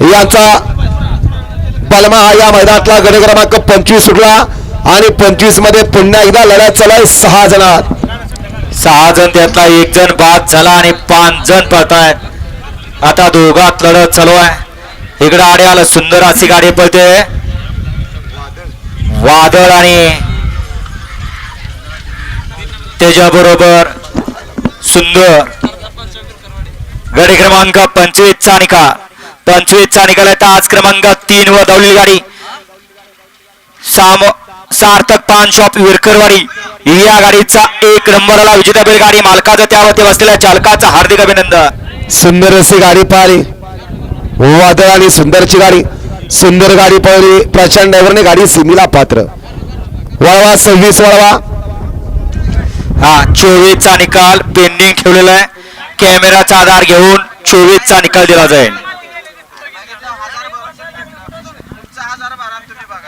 यांचा पलमा हा या मैदानातला गड क्रमांक पंचवीस सुटला आणि पंचवीसमध्ये पुन्हा एकदा लढत चालू आहे. सहा जणात. सहा जण त्यातला एक जण बाद झाला आणि पाच जण पळतायत. आता दोघात लढत चालू आहे. इकडे आडे आलं सुंदर अशी गाडी पळते. वादळ आणि त्याच्याबरोबर सुंदर गडी क्रमांक पंचवीस चा निकाल. पंचवीस चा निकाल आहे आज क्रमांक तीन वर धावलेली गाडी. साम सार्थक पान शॉप विरकरवाडी. या गाडीचा एक नंबरला विजेता गाडी मालकाचं त्यावरती बसलेल्या चालकाचं हार्दिक अभिनंदन. सुंदर अशी गाडी पाहिली. वादळ आणि सुंदरची गाडी. सुंदर गाडी पळली प्रचंड ड्रायव्हरने गाडी सिमीला पात्र. वळवा सव्वीस वळवा. हा चोवीस चा निकाल पेंडिंग ठेवलेला आहे. कॅमेराचा आधार घेऊन चोवीस चा निकाल दिला जाईल. Hello.